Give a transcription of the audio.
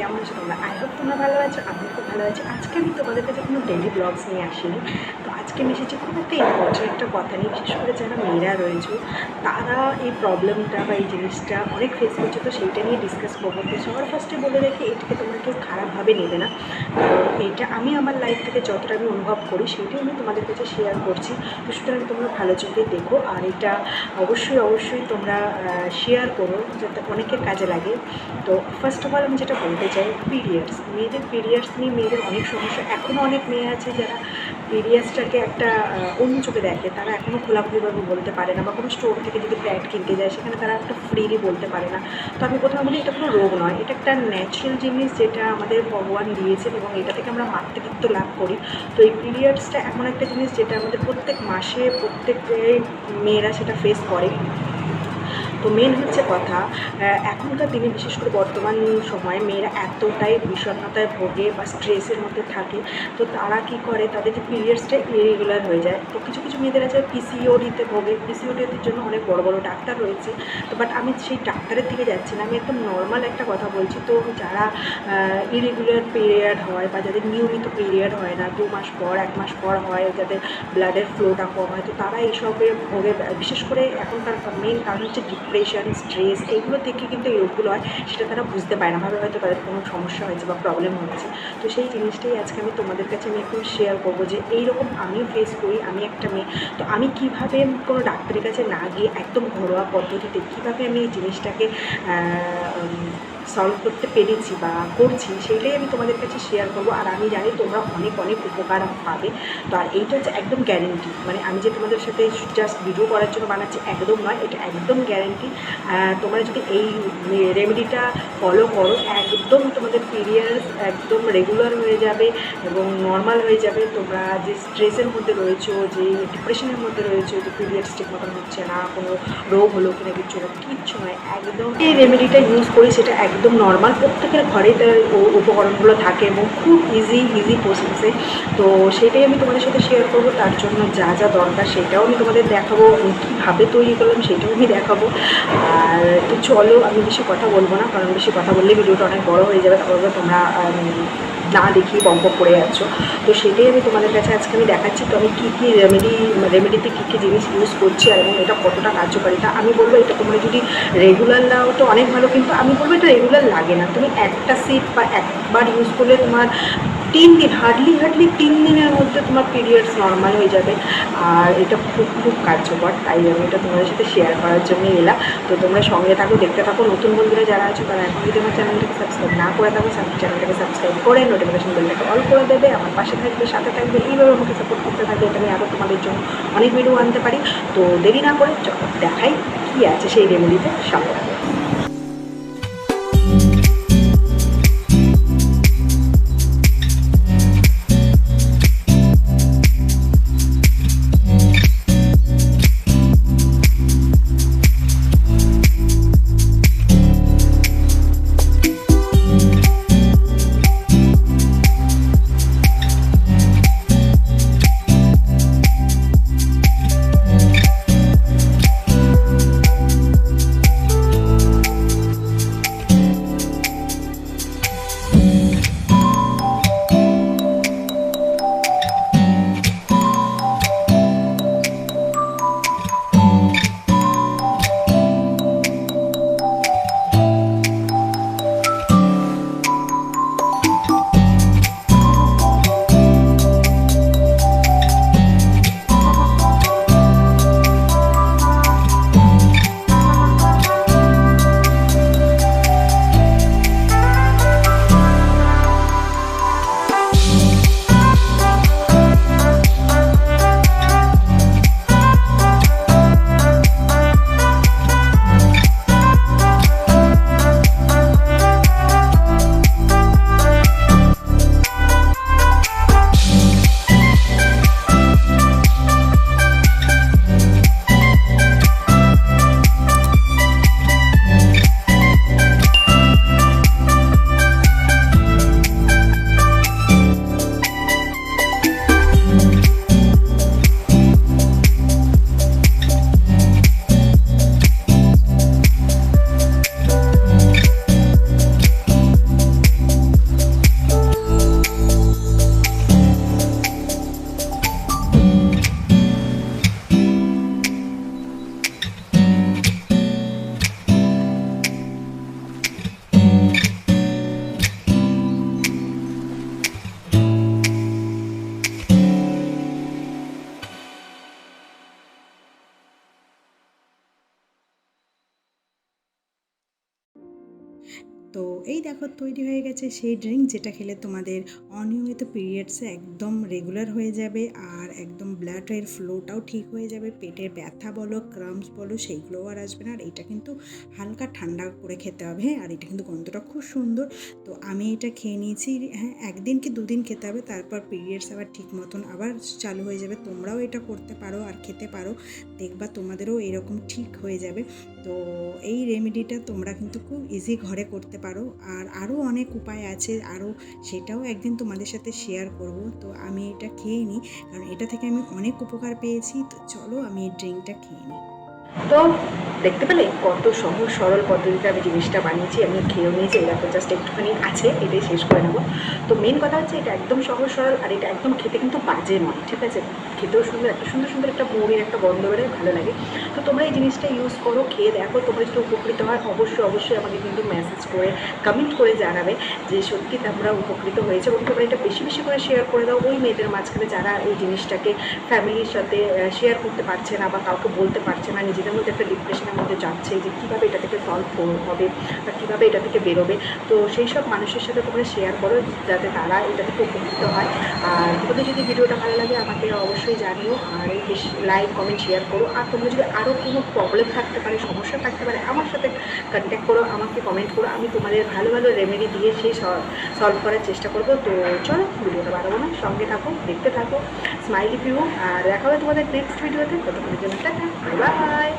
কেমন আছো তোমরা আই হোপ তোমরা ভালো আছো আমি খুব ভালো আছি। আজকে আমি তোমাদের কাছে কোনো ডেলি ব্লগস নিয়ে আসিনি। তো আজকে আমি এসেছি খুব একটা ইম্পর্টেন্ট একটা কথা নিয়ে, বিশেষ করে যারা মেয়েরা রয়েছে, তারা এই প্রবলেমটা বা এই জিনিসটা অনেক ফেস করছে। তো সেইটা নিয়ে ডিসকাস করব। তো সবার ফার্স্টে বলে রেখে, এটাকে তোমরা কেউ খারাপভাবে নেবে না। এইটা আমি আমার লাইফ থেকে যতটা আমি অনুভব করি, সেইটাই আমি তোমাদের কাছে শেয়ার করছি। তো সুতরাং তোমরা ভালো চোখে দেখো, আর এটা অবশ্যই অবশ্যই তোমরা শেয়ার করো, যাতে অনেকের কাজে লাগে। তো ফার্স্ট অফ অল আমি যেটা বলতে চাই পিরিয়ডস মেয়েদের পিরিয়ডস নিয়ে মেয়েদের অনেক সমস্যা। এখনও অনেক মেয়ে আছে যারা পিরিয়ডসটাকে একটা অন্য চোখে দেখে। তারা এখনও খোলাখুলিভাবে বলতে পারে না বা কোনো স্টোর থেকে যদি প্যাড কিনতে যায়, সেখানে তারা একটা ফ্রিলি বলতে পারে না। তো আমি প্রথমে বলি, এটা কোনো রোগ নয়। এটা একটা ন্যাচারাল জিনিস যেটা আমাদের ভগবান দিয়েছেন এবং এটা থেকে আমরা মাতৃত্ব লাভ করি। তো এই পিরিয়ডসটা এমন একটা জিনিস যেটা আমাদের প্রত্যেক মাসে প্রত্যেক মেয়েরা সেটা ফেস করে। তো মেন হচ্ছে কথা এখনকার দিনে বিশেষ করে বর্তমান সময়ে মেয়েরা এতটাই বিষণ্ণতায় ভোগে বা স্ট্রেসের মধ্যে থাকে, তো তারা কি করে? তাদের যে পিরিয়ডসটা ইরেগুলার হয়ে যায়। তো কিছু কিছু মেয়েদের আছে পিসিওডিতে ভোগে। পিসিওডির জন্য অনেক বড় বড় ডাক্তার রয়েছে। তো বাট আমি সেই ডাক্তারের দিকে যাচ্ছি না। আমি একদম নর্মাল একটা কথা বলছি। তো যারা ইরেগুলার পিরিয়ড হয় বা যাদের নিয়মিত পিরিয়ড হয় না, দু মাস পর, এক মাস পর হয়, যাদের ব্লাডের ফ্লোটা কম হয়, তো তারা এইসবে ভোগে, বিশেষ করে এখনকার মেন কারণ হচ্ছে ডিপ্রেশন স্ট্রেস এইগুলো থেকে কিন্তু এই রোগগুলো হয়, সেটা তারা বুঝতে পারে না। ভাবে হয়তো তাদের কোনো সমস্যা হয়েছে বা প্রবলেম হয়েছে। তো সেই জিনিসটাই আজকে আমি তোমাদের কাছে আমি একটু শেয়ার করব যে, এইরকম আমিও ফেস করি, আমি একটা মেয়ে। তো আমি কীভাবে কোনো ডাক্তারের কাছে না গিয়ে একদম ঘরোয়া পদ্ধতিতে কীভাবে আমি এই জিনিসটাকে সলভ করতে পেরেছি বা করছি, সেইটাই আমি তোমাদের কাছে শেয়ার করব। আর আমি জানি তোমরা অনেক অনেক উপকার পাবে। তো আর এইটা হচ্ছে একদম গ্যারেন্টি মানে আমি যে তোমাদের সাথে জাস্ট ভিডিও করার জন্য বানাচ্ছি, একদম নয়, এটা একদম গ্যারেন্টি তোমরা যদি এই রেমেডিটা ফলো করো, একদম তোমাদের পিরিয়ডস একদম রেগুলার হয়ে যাবে এবং নর্মাল হয়ে যাবে। তোমরা যে স্ট্রেসের মধ্যে রয়েছো, যে ডিপ্রেশনের মধ্যে রয়েছো, যে পিরিয়ডস ঠিক মতন হচ্ছে না, কোনো রোগ হলো কিনা, কিছু না কিচ্ছু নয়, একদম এই রেমেডিটা ইউজ করি সেটা একদম নর্মাল প্রত্যেকের ঘরেই তার উপকরণগুলো থাকে এবং খুব ইজি ইজি প্রসেসে তো সেটাই আমি তোমাদের সাথে শেয়ার করব, তার জন্য যা যা দরকার সেটাও আমি তোমাদের দেখাবো, আমি কীভাবে তৈরি করলাম সেটাও আমি দেখাবো। আর তো চলো, আমি বেশি কথা বলব না, কারণ বেশি কথা বললে ভিডিওটা অনেক বড় হয়ে যাবে, তারপর তোমরা না দেখিয়ে বম্প করে যাচ্ছ। তো সেটাই আমি তোমাদের কাছে আজকে আমি দেখাচ্ছি। তো আমি কী কী রেমেডি রেমেডিতে কী কী জিনিস ইউজ করছি আর এবং এটা কতটা কার্যকারিতা, আমি বলব এটা তোমরা যদি রেগুলার নাও তো অনেক ভালো, কিন্তু আমি বলব এটা রেগুলার লাগে না। তুমি একটা সিট বা একবার ইউজ করলে তোমার তিন দিন হার্ডলি হার্ডলি তিন দিনের মধ্যে তোমার পিরিয়ডস নর্মাল হয়ে যাবে। আর এটা খুব খুব কার্যকর, তাই আমি এটা তোমাদের সাথে শেয়ার করার জন্য এলাম। তো তোমরা সঙ্গে থাকো, দেখতে থাকো। নতুন বন্ধুরা যারা আছো, তারা এখন যদি আমার চ্যানেলটাকে সাবস্ক্রাইব না করে থাকো চ্যানেলটাকে সাবস্ক্রাইব করে নোটিফিকেশন বেলটাকে অল করে দেবে। আমার পাশে থাকবে, সাথে থাকবে, এইভাবে আমাকে সাপোর্ট করতে থাকবে। এটা আমি আরও তোমাদের জন্য অনেক ভিডিও আনতে পারি। তো দেরি না করে, চলো দেখাই কী আছে সেই রেমেডিতে সামনে। তো এই দেখো তৈরি হয়ে গেছে সেই ড্রিঙ্ক যেটা খেলে তোমাদের অনিয়মিত পিরিয়ডসে একদম রেগুলার হয়ে যাবে আর একদম ব্লাডের ফ্লোটাও ঠিক হয়ে যাবে। পেটের ব্যথা বলো ক্রামস বলো, সেইগুলোও আর আসবে না। আর এটা কিন্তু হালকা ঠান্ডা করে খেতে হবে হ্যাঁ? আর এটা কিন্তু গন্ধটা খুব সুন্দর। তো আমি এটা খেয়ে নিয়েছি হ্যাঁ? একদিন কি দুদিন খেতে হবে, তারপর পিরিয়ডস আবার ঠিক মতন আবার চালু হয়ে যাবে। তোমরাও এটা করতে পারো আর খেতে পারো। দেখবা তোমাদেরও এরকম ঠিক হয়ে যাবে। তো এই রেমেডিটা তোমরা কিন্তু খুব ইজি ঘরে করতে পারো। আর আরও অনেক উপায় আছে আরও সেটাও একদিন তোমাদের সাথে শেয়ার করব। তো আমি এটা খেয়ে নিই, কারণ এটা থেকে আমি অনেক উপকার পেয়েছি। তো চলো আমি এই ড্রিঙ্কটা খেয়ে নিই। তো দেখতে পেলে কত সহজ সরল পদ্ধতিতে আমি জিনিসটা বানিয়েছি, আমি খেয়েও নিয়েছি এরকম জাস্ট একটুখানি আছে, এটাই শেষ করে নেব। তো মেন কথা হচ্ছে এটা একদম সহজ, সরল, আর এটা একদম খেতে কিন্তু বাজে নয়, ঠিক আছে? খেতেও সুন্দর একটা সুন্দর সুন্দর একটা বৌড়ির একটা গন্ধ বেরোয়, ভালো লাগে। তো তোমরা এই জিনিসটা ইউজ করো, খেয়ে দেখো, তোমরা যদি উপকৃত হয় অবশ্যই অবশ্যই আমাকে কিন্তু মেসেজ করে কমেন্ট করে জানাবে যে সত্যি তোমরা উপকৃত হয়েছে এবং তোমরা এটা বেশি বেশি করে শেয়ার করে দাও। ওই মেয়েদের মাঝখানে যারা এই জিনিসটাকে ফ্যামিলির সাথে শেয়ার করতে পারছে না বা কাউকে বলতে পারছে না, নিজেদের মধ্যে একটা ডিপ্রেশনের মধ্যে যাচ্ছে যে কীভাবে এটা থেকে সলভ হবে বা কীভাবে এটা থেকে বেরোবে। তো সেই সব মানুষের সাথে তোমরা শেয়ার করো যাতে তারা এটা থেকে উপকৃত হয়। আর তোমাদের যদি ভিডিওটা ভালো লাগে আমাকে অবশ্যই জানিও, আর লাইক কমেন্ট শেয়ার করো। আর তোমরা যদি আরও কোনো প্রবলেম থাকতে পারে, সমস্যা থাকতে পারে, আমার সাথে কন্ট্যাক্ট করো, আমাকে কমেন্ট করো, আমি তোমাদের ভালো ভালো রেমেডি দিয়ে সেই সলভ করার চেষ্টা করব। তো চলো, ভিডিওটা বাড়াবো না, সঙ্গে থাকো, দেখতে থাকো স্মাইলি ভিউ আর দেখা হবে তোমাদের নেক্সট ভিডিওতে ততক্ষণের জন্য টাটা বাই